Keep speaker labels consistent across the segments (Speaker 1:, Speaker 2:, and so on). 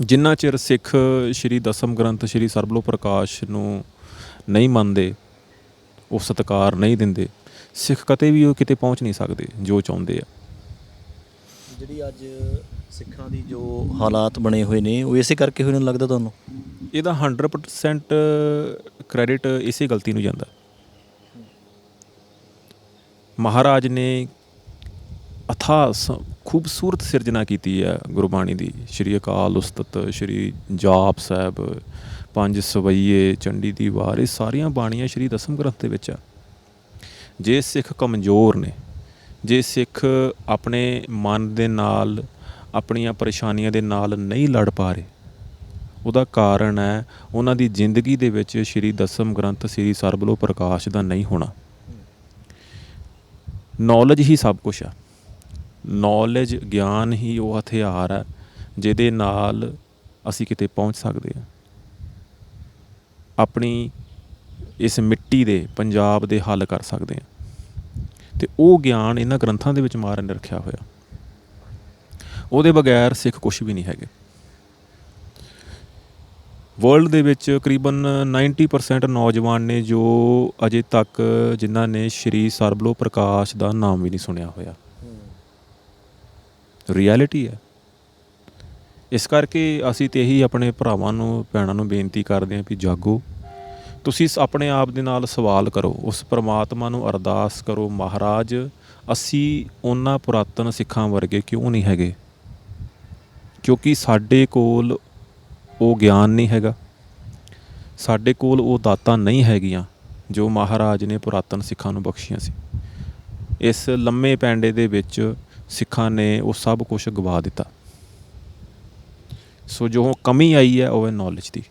Speaker 1: ਜਿੰਨਾ ਚਿਰ ਸਿੱਖ ਸ਼੍ਰੀ ਦਸਮ ਗ੍ਰੰਥ ਸ਼੍ਰੀ ਸਰਬਲੋ ਪ੍ਰਕਾਸ਼ ਨੂੰ ਨਹੀਂ ਮੰਨਦੇ ਉਹ ਸਤਿਕਾਰ ਨਹੀਂ ਦਿੰਦੇ ਸਿੱਖ ਕਦੇ ਵੀ ਉਹ ਕਿਤੇ ਪਹੁੰਚ ਨਹੀਂ ਸਕਦੇ ਜੋ ਚਾਹੁੰਦੇ ਆ।
Speaker 2: ਜਿਹੜੀ ਅੱਜ ਸਿੱਖਾਂ ਦੀ ਜੋ ਹਾਲਾਤ ਬਣੇ ਹੋਏ ਨੇ ਉਹ ਇਸੇ ਕਰਕੇ ਹੋਏ ਨੇ ਲੱਗਦਾ ਤੁਹਾਨੂੰ?
Speaker 1: ਇਹਦਾ 100% ਕ੍ਰੈਡਿਟ ਇਸੇ ਗਲਤੀ ਨੂੰ ਜਾਂਦਾ। ਮਹਾਰਾਜ ਨੇ ਅਥਾ ਖੂਬਸੂਰਤ ਸਿਰਜਣਾ ਕੀਤੀ ਹੈ ਗੁਰਬਾਣੀ ਦੀ। ਸ਼੍ਰੀ ਅਕਾਲ ਉਸਤਤ, ਸ਼੍ਰੀ ਜਾਪ ਸਾਹਿਬ, ਪੰਜ ਸਵਈਏ, ਚੰਡੀ ਦੀ ਵਾਰ ਇਹ ਸਾਰੀਆਂ ਬਾਣੀਆਂ ਸ਼੍ਰੀ ਦਸਮ ਗ੍ਰੰਥ ਦੇ ਵਿੱਚ ਆ। ਜੇ ਸਿੱਖ ਕਮਜ਼ੋਰ ਨੇ, ਜੇ ਸਿੱਖ ਆਪਣੇ ਮਨ ਦੇ ਨਾਲ, ਆਪਣੀਆਂ ਪਰੇਸ਼ਾਨੀਆਂ ਦੇ ਨਾਲ ਨਹੀਂ ਲੜ ਪਾ ਰਹੇ, ਉਹਦਾ ਕਾਰਨ ਹੈ ਉਹਨਾਂ ਦੀ ਜ਼ਿੰਦਗੀ ਦੇ ਵਿੱਚ ਸ਼੍ਰੀ ਦਸਮ ਗ੍ਰੰਥ, ਸ਼੍ਰੀ ਸਰਬਲੋ ਪ੍ਰਕਾਸ਼ ਦਾ ਨਹੀਂ ਹੋਣਾ। ਨੌਲੇਜ ਹੀ ਸਭ ਕੁਝ ਆ। ਨੌਲੇਜ ਗਿਆਨ ਹੀ ਉਹ ਹਥਿਆਰ ਹੈ, ਜਿਹਦੇ ਨਾਲ ਅਸੀਂ ਕਿਤੇ ਪਹੁੰਚ ਸਕਦੇ ਹਾਂ। ਆਪਣੀ ਇਸ ਮਿੱਟੀ ਦੇ, ਪੰਜਾਬ ਦੇ ਹੱਲ ਕਰ ਸਕਦੇ ਹਾਂ। ਤੇ ਉਹ ਗਿਆਨ ਇਹਨਾਂ ਗ੍ਰੰਥਾਂ ਦੇ ਵਿੱਚ ਮਾਰਨ ਨੇ ਰੱਖਿਆ ਹੋਇਆ। ਉਹਦੇ ਬਗੈਰ ਸਿੱਖ ਕੁਝ ਵੀ ਨਹੀਂ ਹੈਗੇ। ਵਰਲਡ ਦੇ ਵਿੱਚ ਕਰੀਬਨ 90% ਨੌਜਵਾਨ ਨੇ ਜੋ ਅਜੇ ਤੱਕ ਜਿਨ੍ਹਾਂ ਨੇ ਸ਼੍ਰੀ ਸਰਬਲੋ ਪ੍ਰਕਾਸ਼ ਦਾ ਨਾਮ ਵੀ ਨਹੀਂ ਸੁਣਿਆ ਹੋਇਆ। ਰਿਐਲਿਟੀ ਹੈ। ਇਸ ਕਰਕੇ ਅਸੀਂ ਤੇ ਇਹੀ ਆਪਣੇ ਭਰਾਵਾਂ ਨੂੰ, ਭੈਣਾਂ ਨੂੰ ਬੇਨਤੀ ਕਰਦੇ ਹਾਂ ਵੀ ਜਾਗੋ। ਤੁਸੀਂ ਆਪਣੇ ਆਪ ਦੇ ਨਾਲ ਸਵਾਲ ਕਰੋ, ਉਸ ਪ੍ਰਮਾਤਮਾ ਨੂੰ ਅਰਦਾਸ ਕਰੋ, ਮਹਾਰਾਜ, ਅਸੀਂ ਉਹਨਾਂ ਪੁਰਾਤਨ ਸਿੱਖਾਂ ਵਰਗੇ ਕਿਉਂ ਨਹੀਂ ਹੈਗੇ? ਕਿਉਂਕਿ ਸਾਡੇ ਕੋਲ ਉਹ ਗਿਆਨ ਨਹੀਂ ਹੈਗਾ। ਸਾਡੇ ਕੋਲ ਉਹ ਦਾਤਾਂ ਨਹੀਂ ਹੈਗੀਆਂ, ਜੋ ਮਹਾਰਾਜ ਨੇ ਪੁਰਾਤਨ ਸਿੱਖਾਂ ਨੂੰ ਬਖਸ਼ੀਆਂ ਸੀ। ਇਸ ਲੰਮੇ ਪੈਂਡੇ ਦੇ ਵਿੱਚ ਸਿੱਖਾਂ ਨੇ ਉਹ ਸਭ ਕੁਝ ਗਵਾ ਦਿੱਤਾ। ਸੋ ਜੋ ਕਮੀ ਆਈ ਹੈ ਉਹ ਹੈ ਨੌਲੇਜ ਦੀ।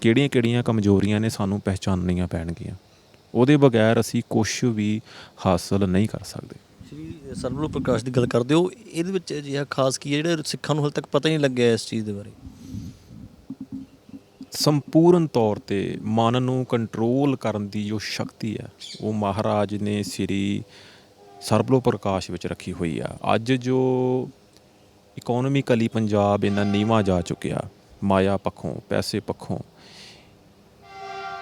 Speaker 1: ਕਿਹੜੀਆਂ ਕਿਹੜੀਆਂ ਕਮਜ਼ੋਰੀਆਂ ਨੇ ਸਾਨੂੰ ਪਹਿਚਾਨਣੀਆਂ ਪੈਣਗੀਆਂ। ਉਹਦੇ ਬਗੈਰ ਅਸੀਂ ਕੁਝ ਵੀ ਹਾਸਲ ਨਹੀਂ ਕਰ ਸਕਦੇ।
Speaker 2: ਸ਼੍ਰੀ ਸਰਬਲੋ ਪ੍ਰਕਾਸ਼ ਦੀ ਗੱਲ ਕਰਦੇ ਹੋ ਇਹਦੇ ਵਿੱਚ ਅਜਿਹਾ ਖਾਸ ਕੀ ਹੈ ਜਿਹੜੇ ਸਿੱਖਾਂ ਨੂੰ ਹਾਲੇ ਤੱਕ ਪਤਾ ਹੀ ਨਹੀਂ ਲੱਗਿਆ ਇਸ ਚੀਜ਼ ਦੇ ਬਾਰੇ?
Speaker 1: ਸੰਪੂਰਨ ਤੌਰ ਤੇ ਮਨ ਨੂੰ ਕੰਟਰੋਲ ਕਰਨ ਦੀ ਜੋ ਸ਼ਕਤੀ ਹੈ ਉਹ ਮਹਾਰਾਜ ਨੇ ਸ੍ਰੀ ਸਰਬਲੋ ਪ੍ਰਕਾਸ਼ ਵਿੱਚ ਰੱਖੀ ਹੋਈ ਆ। ਅੱਜ ਜੋ ਇਕਨੋਮਿਕਲੀ ਪੰਜਾਬ ਇਹਨਾਂ ਨੀਵਾ ਜਾ ਚੁੱਕਿਆ, ਮਾਇਆ ਪੱਖੋਂ, ਪੈਸੇ ਪੱਖੋਂ।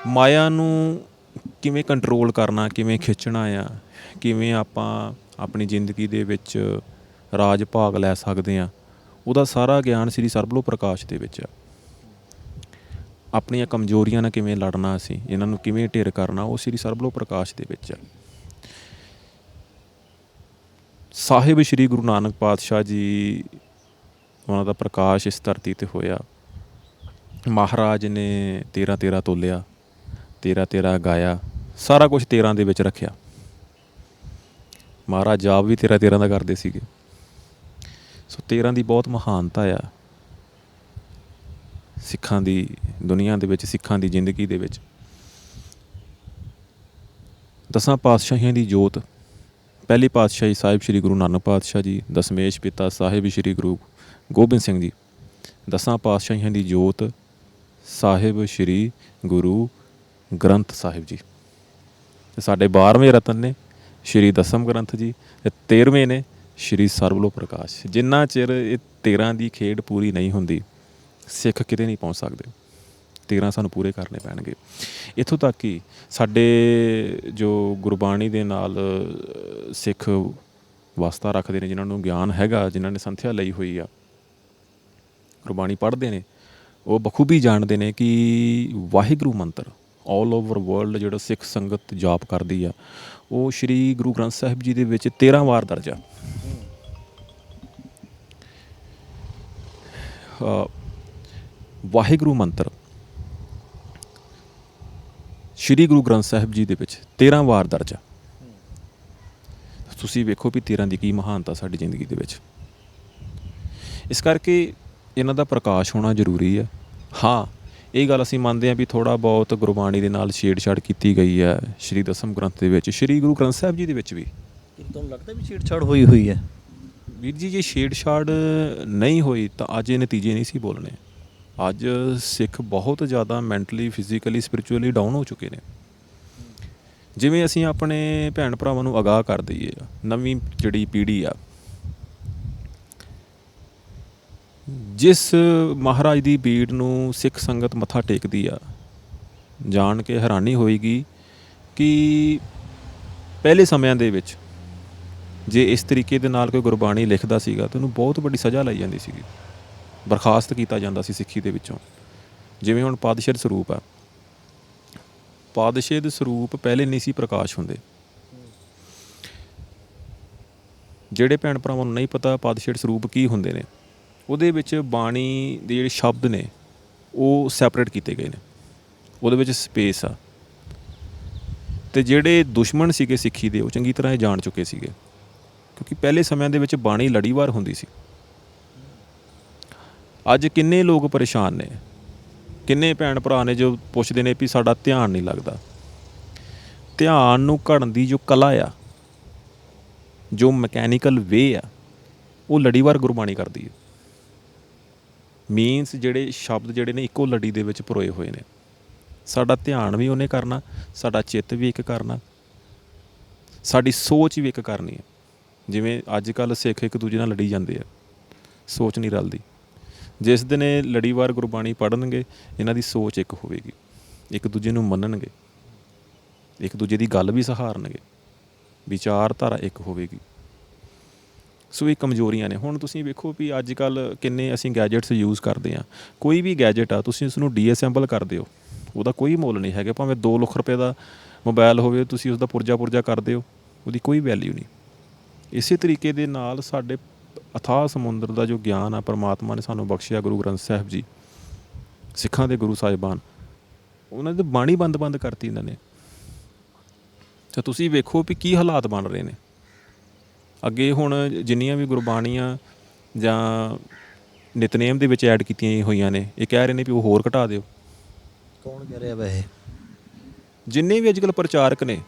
Speaker 1: ਮਾਇਆ ਨੂੰ ਕਿਵੇਂ ਕੰਟਰੋਲ ਕਰਨਾ, ਕਿਵੇਂ ਖਿੱਚਣਾ ਆ, ਕਿਵੇਂ ਆਪਾਂ ਆਪਣੀ ਜ਼ਿੰਦਗੀ ਦੇ ਵਿੱਚ ਰਾਜ ਭਾਗ ਲੈ ਸਕਦੇ ਆ, ਉਹਦਾ ਸਾਰਾ ਗਿਆਨ ਸ੍ਰੀ ਸਰਬਲੋ ਪ੍ਰਕਾਸ਼ ਦੇ ਵਿੱਚ ਆ। ਆਪਣੀਆਂ ਕਮਜ਼ੋਰੀਆਂ ਨਾਲ ਕਿਵੇਂ ਲੜਨਾ ਅਸੀਂ, ਇਹਨਾਂ ਨੂੰ ਕਿਵੇਂ ਢੇਰ ਕਰਨਾ, ਉਹ ਸ੍ਰੀ ਸਰਬਲੋ ਪ੍ਰਕਾਸ਼ ਦੇ ਵਿੱਚ ਆ। ਸਾਹਿਬ ਸ੍ਰੀ ਗੁਰੂ ਨਾਨਕ ਪਾਤਸ਼ਾਹ ਜੀ, ਉਹਨਾਂ ਦਾ ਪ੍ਰਕਾਸ਼ ਇਸ ਧਰਤੀ ਤੇ ਹੋਇਆ। ਮਹਾਰਾਜ ਨੇ 13 13 ਤੋਲਿਆ 13 13 ਗਾਇਆ, ਸਾਰਾ ਕੁਝ 13 ਦੇ ਵਿੱਚ ਰੱਖਿਆ। ਮਹਾਰਾਜ ਜਾਪ ਵੀ 13 13 ਦਾ ਕਰਦੇ ਸੀਗੇ। ਸੋ 13 ਦੀ ਬਹੁਤ ਮਹਾਨਤਾ ਆ ਸਿੱਖਾਂ ਦੀ, ਦੁਨੀਆ ਦੇ ਵਿੱਚ, ਸਿੱਖਾਂ ਦੀ ਜ਼ਿੰਦਗੀ ਦੇ ਵਿੱਚ। ਦਸਾਂ ਪਾਤਸ਼ਾਹੀਆਂ ਦੀ ਜੋਤ ਪਹਿਲੀ ਪਾਤਸ਼ਾਹੀ ਸਾਹਿਬ ਸ੍ਰੀ ਗੁਰੂ ਨਾਨਕ ਪਾਤਸ਼ਾਹ ਜੀ, ਦਸਮੇਸ਼ ਪਿਤਾ ਸਾਹਿਬ ਸ੍ਰੀ ਗੁਰੂ ਗੋਬਿੰਦ ਸਿੰਘ ਜੀ, ਦਸਾਂ ਪਾਤਸ਼ਾਹੀਆਂ ਦੀ ਜੋਤ ਸਾਹਿਬ ਸ੍ਰੀ ਗੁਰੂ ਗ੍ਰੰਥ ਸਾਹਿਬ ਜੀ। ਤੇ ਸਾਡੇ 12ਵੇਂ ਰਤਨ ਨੇ ਸ੍ਰੀ ਦਸਮ ਗ੍ਰੰਥ ਜੀ ਤੇ 13ਵੇਂ ਨੇ ਸ੍ਰੀ ਸਰਬਲੋ ਪ੍ਰਕਾਸ਼। ਜਿੰਨਾ ਚਿਰ ਇਹ 13 ਦੀ ਖੇਡ ਪੂਰੀ ਨਹੀਂ ਹੁੰਦੀ, ਸਿੱਖ ਕਿਤੇ ਨਹੀਂ ਪਹੁੰਚ ਸਕਦੇ। 13 ਸਾਨੂੰ ਪੂਰੇ ਕਰਨੇ ਪੈਣਗੇ। ਇੱਥੋਂ ਤੱਕ ਕਿ ਸਾਡੇ ਜੋ ਗੁਰਬਾਣੀ ਦੇ ਨਾਲ ਸਿੱਖ ਵਾਸਤਾ ਰੱਖਦੇ ਨੇ, ਜਿਨ੍ਹਾਂ ਨੂੰ ਗਿਆਨ ਹੈਗਾ, ਜਿਨ੍ਹਾਂ ਨੇ ਸੰਥਿਆ ਲਈ ਹੋਈ ਆ, ਗੁਰਬਾਣੀ ਪੜ੍ਹਦੇ ਨੇ, ਉਹ ਬਖੂਬੀ ਜਾਣਦੇ ਨੇ ਕਿ ਵਾਹਿਗੁਰੂ ਮੰਤਰ ਆਲ ਓਵਰ ਵਰਲਡ ਜਿਹੜਾ ਸਿੱਖ ਸੰਗਤ ਜਾਪ ਕਰਦੀ ਆ, ਉਹ ਸ੍ਰੀ ਗੁਰੂ ਗ੍ਰੰਥ ਸਾਹਿਬ ਜੀ ਦੇ ਵਿੱਚ 13 ਵਾਰ ਦਰਜ ਆ। ਵਾਹਿਗੁਰੂ ਮੰਤਰ ਸ੍ਰੀ ਗੁਰੂ ਗ੍ਰੰਥ ਸਾਹਿਬ ਜੀ ਦੇ ਵਿੱਚ 13 ਵਾਰ ਦਰਜ ਆ। ਤੁਸੀਂ ਵੇਖੋ ਵੀ 13 ਦੀ ਕੀ ਮਹਾਨਤਾ ਸਾਡੀ ਜ਼ਿੰਦਗੀ ਦੇ ਵਿੱਚ। ਇਸ ਕਰਕੇ ਇਹਨਾਂ ਦਾ ਪ੍ਰਕਾਸ਼ ਹੋਣਾ ਜ਼ਰੂਰੀ ਹੈ ਹਾਂ ਇਹ ਗੱਲ ਅਸੀਂ ਮੰਨਦੇ ਹਾਂ ਵੀ ਥੋੜਾ ਬਹੁਤ ਗੁਰਬਾਣੀ ਦੇ ਨਾਲ ਛੇੜਛਾੜ ਕੀਤੀ ਗਈ ਹੈ ਸ੍ਰੀ ਦਸਮ ਗ੍ਰੰਥ ਦੇ ਵਿੱਚ ਸ੍ਰੀ ਗੁਰੂ ਗ੍ਰੰਥ ਸਾਹਿਬ ਜੀ ਦੇ ਵਿੱਚ ਵੀ।
Speaker 2: ਤੁਹਾਨੂੰ ਲੱਗਦਾ ਵੀ ਛੇੜਛਾੜ ਹੋਈ ਹੋਈ ਹੈ?
Speaker 1: ਵੀਰ ਜੀ ਜੇ ਛੇੜਛਾੜ ਨਹੀਂ ਹੋਈ ਤਾਂ ਅੱਜ ਇਹ ਨਤੀਜੇ ਨਹੀਂ ਸੀ ਬੋਲਣੇ। ਅੱਜ ਸਿੱਖ ਬਹੁਤ ਜ਼ਿਆਦਾ ਮੈਂਟਲੀ ਫਿਜ਼ੀਕਲੀ ਸਪਿਰਚੁਅਲੀ ਡਾਊਨ ਹੋ ਚੁੱਕੇ ਨੇ। ਜਿਵੇਂ ਅਸੀਂ ਆਪਣੇ ਭੈਣ ਭਰਾਵਾਂ ਨੂੰ ਅਗਾਹ ਕਰ ਦਈਏ, ਨਵੀਂ ਜਿਹੜੀ ਪੀੜ੍ਹੀ ਆ, ਜਿਸ ਮਹਾਰਾਜ ਦੀ ਬੀੜ ਨੂੰ ਸਿੱਖ ਸੰਗਤ ਮੱਥਾ ਟੇਕਦੀ ਆ, ਜਾਣ ਕੇ ਹੈਰਾਨੀ ਹੋਏਗੀ ਕਿ ਪਹਿਲੇ ਸਮਿਆਂ ਦੇ ਵਿੱਚ ਜੇ ਇਸ ਤਰੀਕੇ ਦੇ ਨਾਲ ਕੋਈ ਗੁਰਬਾਣੀ ਲਿਖਦਾ ਸੀਗਾ ਤਾਂ ਉਹਨੂੰ ਬਹੁਤ ਵੱਡੀ ਸਜ਼ਾ ਲਈ ਜਾਂਦੀ ਸੀਗੀ। ਬਰਖਾਸਤ ਕੀਤਾ ਜਾਂਦਾ ਸੀ ਸਿੱਖੀ ਦੇ ਵਿੱਚੋਂ। ਜਿਵੇਂ ਹੁਣ ਪਾਦਸ਼ਾਹ ਸਰੂਪ ਆ। ਪਾਦਸ਼ਾਹ ਦੇ ਸਰੂਪ ਪਹਿਲੇ ਨਹੀਂ ਸੀ ਪ੍ਰਕਾਸ਼ ਹੁੰਦੇ। ਜਿਹੜੇ ਭੈਣ ਭਰਾਵਾਂ ਨੂੰ ਨਹੀਂ ਪਤਾ ਪਾਦਸ਼ਾਹ ਸਰੂਪ ਕੀ ਹੁੰਦੇ ਨੇ, ਉਹਦੇ ਵਿੱਚ ਬਾਣੀ ਦੇ ਜਿਹੜੇ ਸ਼ਬਦ ਨੇ, ਉਹ ਸੈਪਰੇਟ ਕੀਤੇ ਗਏ ਨੇ। ਉਹਦੇ ਵਿੱਚ ਸਪੇਸ ਆ। ਤੇ ਜਿਹੜੇ ਦੁਸ਼ਮਣ ਸੀਗੇ ਸਿੱਖੀ ਦੇ, ਉਹ ਚੰਗੀ ਤਰ੍ਹਾਂ ਇਹ ਜਾਣ ਚੁੱਕੇ ਸੀਗੇ। ਕਿਉਂਕਿ ਪਹਿਲੇ ਸਮਿਆਂ ਦੇ ਵਿੱਚ ਬਾਣੀ ਲੜੀਵਾਰ ਹੁੰਦੀ ਸੀ। ਅੱਜ ਕਿੰਨੇ ਲੋਕ ਪਰੇਸ਼ਾਨ ਨੇ? ਕਿੰਨੇ ਭੈਣ ਭਰਾ ਨੇ ਜੋ ਪੁੱਛਦੇ ਨੇ ਵੀ ਸਾਡਾ ਧਿਆਨ ਨਹੀਂ ਲੱਗਦਾ? ਧਿਆਨ ਨੂੰ ਘੜਨ ਦੀ ਜੋ ਕਲਾ ਆ, ਜੋ ਮਕੈਨੀਕਲ ਵੇ ਆ, ਉਹ ਲੜੀਵਾਰ ਗੁਰਬਾਣੀ ਕਰਦੀ ਹੈ ਮੀਨਸ ਜਿਹੜੇ ਸ਼ਬਦ ਜਿਹੜੇ ਨੇ ਇੱਕੋ ਲੜੀ ਦੇ ਵਿੱਚ ਪਰੋਏ ਹੋਏ ਨੇ। ਸਾਡਾ ਧਿਆਨ ਵੀ ਉਹਨੇ ਕਰਨਾ, ਸਾਡਾ ਚਿੱਤ ਵੀ ਇੱਕ ਕਰਨਾ, ਸਾਡੀ ਸੋਚ ਵੀ ਇੱਕ ਕਰਨੀ ਹੈ ਜਿਵੇਂ ਅੱਜ ਕੱਲ ਸਿੱਖ ਇੱਕ ਦੂਜੇ ਨਾਲ ਲੜੀ ਜਾਂਦੇ ਆ, ਸੋਚ ਨਹੀਂ ਰਲਦੀ। ਜਿਸ ਦਿਨ ਇਹ ਲੜੀਵਾਰ ਗੁਰਬਾਣੀ ਪੜ੍ਹਨਗੇ, ਇਹਨਾਂ ਦੀ ਸੋਚ ਇੱਕ ਹੋਵੇਗੀ। ਇੱਕ ਦੂਜੇ ਨੂੰ ਮੰਨਣਗੇ। ਇੱਕ ਦੂਜੇ ਦੀ ਗੱਲ ਵੀ ਸਹਾਰਨਗੇ। ਵਿਚਾਰਧਾਰਾ ਇੱਕ ਹੋਵੇਗੀ। ਸੋ ਇਹ ਕਮਜ਼ੋਰੀਆਂ ਨੇ। ਹੁਣ ਤੁਸੀਂ ਵੇਖੋ ਵੀ ਅੱਜ ਕੱਲ ਕਿੰਨੇ ਅਸੀਂ ਗੈਜਟਸ ਯੂਜ਼ ਕਰਦੇ ਆ ਕੋਈ ਵੀ ਗੈਜਟ ਆ, ਤੁਸੀਂ ਉਸ ਨੂੰ ਡੀਐਸਐਂਬਲ ਕਰ ਦਿਓ। ਉਹਦਾ ਕੋਈ ਮੁੱਲ ਨਹੀਂ ਹੈਗਾ। ਭਾਵੇਂ 2 ਲੱਖ ਰੁਪਏ ਦਾ ਮੋਬਾਈਲ ਹੋਵੇ, ਤੁਸੀਂ ਉਸ ਦਾ ਪੁਰਜਾ ਪੁਰਜਾ ਕਰ ਦਿਓ। ਉਹਦੀ ਕੋਈ ਵੈਲਿਊ ਨਹੀਂ। ਇਸੇ ਤਰੀਕੇ ਦੇ ਨਾਲ ਸਾਡੇ ਅਥਾਹ ਸਮੁੰਦਰ ਦਾ ਜੋ ਗਿਆਨ ਆ ਪਰਮਾਤਮਾ ਨੇ ਸਾਨੂੰ ਬਖਸ਼ਿਆ ਗੁਰੂ ਗ੍ਰੰਥ ਸਾਹਿਬ ਜੀ ਸਿੱਖਾਂ ਦੇ ਗੁਰੂ ਸਾਹਿਬਾਨ ਉਹਨਾਂ ਦੀ ਬਾਣੀ ਬੰਦ-ਬੰਦ ਕਰਤੀ ਇਹਨਾਂ ਨੇ। ਤਾਂ ਤੁਸੀਂ ਵੇਖੋ ਵੀ ਕੀ ਹਾਲਾਤ ਬਣ ਰਹੇ ਨੇ। ਅੱਗੇ ਹੁਣ ਜਿੰਨੀਆਂ ਵੀ ਗੁਰਬਾਣੀਆਂ ਜਾਂ ਨਿਤਨੇਮ ਦੇ ਵਿੱਚ ਐਡ ਕੀਤੀਆਂ ਹੋਈਆਂ ਨੇ ਇਹ ਕਹਿ ਰਹੇ ਨੇ ਵੀ ਉਹ ਹੋਰ ਘਟਾ ਦਿਓ।
Speaker 2: ਕੌਣ ਕਹਿ ਰਿਹਾ ਵੈਸੇ?
Speaker 1: ਜਿੰਨੇ ਵੀ ਅੱਜਕੱਲ ਪ੍ਰਚਾਰਕ ਨੇ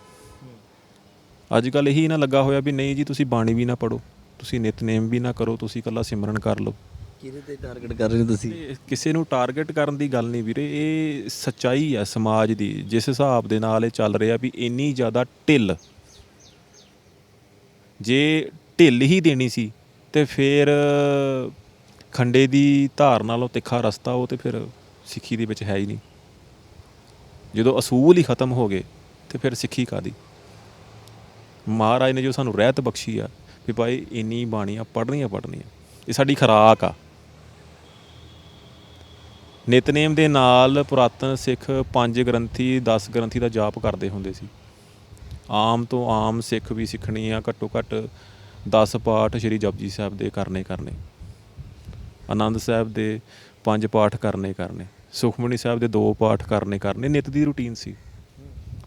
Speaker 1: ਅੱਜ ਕੱਲ ਇਹੀ ਨਾ ਲੱਗਾ ਹੋਇਆ ਵੀ ਨਹੀਂ ਜੀ ਤੁਸੀਂ ਬਾਣੀ ਵੀ ਨਾ ਪੜੋ ਤੁਸੀਂ ਨਿਤਨੇਮ ਵੀ ਨਾ ਕਰੋ ਤੁਸੀਂ ਇਕੱਲਾ ਸਿਮਰਨ ਕਰ ਲਓ।
Speaker 2: ਕਿਹਦੇ ਤੇ ਟਾਰਗੇਟ ਕਰ ਰਹੇ ਹੋ ਤੁਸੀਂ?
Speaker 1: ਕਿਸੇ ਨੂੰ ਟਾਰਗੇਟ ਕਰਨ ਦੀ ਗੱਲ ਨਹੀਂ ਵੀਰੇ ਇਹ ਸੱਚਾਈ ਆ ਸਮਾਜ ਦੀ ਜਿਸ ਹਿਸਾਬ ਦੇ ਨਾਲ ਇਹ ਚੱਲ ਰਿਹਾ ਵੀ ਇੰਨੀ ਜ਼ਿਆਦਾ ਢਿੱਲ। ਜੇ ਢਿੱਲ ਹੀ ਦੇਣੀ ਸੀ ਤੇ ਫਿਰ ਖੰਡੇ ਦੀ ਧਾਰ ਨਾਲੋਂ ਤਿੱਖਾ ਰਸਤਾ ਉਹ ਤੇ ਫਿਰ ਸਿੱਖੀ ਦੇ ਵਿੱਚ ਹੈ ਹੀ ਨਹੀਂ। ਜਦੋਂ ਅਸੂਲ ਹੀ ਖਤਮ ਹੋ ਗਏ ਤੇ ਫਿਰ ਸਿੱਖੀ ਕਾਦੀ ਮਹਾਰਾਜ ਨੇ ਜੋ ਸਾਨੂੰ ਰਹਿਤ ਬਖਸ਼ੀ ਆ ਵੀ ਭਾਈ ਇੰਨੀ ਬਾਣੀਆਂ ਪੜ੍ਹਨੀਆਂ ਪੜ੍ਹਨੀਆਂ। ਇਹ ਸਾਡੀ ਖੁਰਾਕ ਆ। ਨਿਤਨੇਮ ਦੇ ਨਾਲ ਪੁਰਾਤਨ ਸਿੱਖ ਪੰਜ ਗ੍ਰੰਥੀ 10 ਗ੍ਰੰਥੀ ਦਾ ਜਾਪ ਕਰਦੇ ਹੁੰਦੇ ਸੀ। ਆਮ ਤੋਂ ਆਮ ਸਿੱਖ ਵੀ ਸਿੱਖਣੀ ਆ, ਘੱਟੋ ਘੱਟ 10 ਪਾਠ ਸ੍ਰੀ ਜਪਜੀ ਸਾਹਿਬ ਦੇ ਕਰਨੇ ਕਰਨੇ। ਆਨੰਦ ਸਾਹਿਬ ਦੇ ਪੰਜ ਪਾਠ ਕਰਨੇ ਕਰਨੇ। ਸੁਖਮਨੀ ਸਾਹਿਬ ਦੇ ਦੋ ਪਾਠ ਕਰਨੇ ਕਰਨੇ। ਨਿਤ ਦੀ ਰੁਟੀਨ ਸੀ।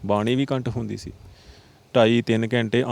Speaker 1: ਬਾਣੀ ਵੀ ਕੰਠ ਹੁੰਦੀ ਸੀ। 2.5 3 ਘੰਟੇ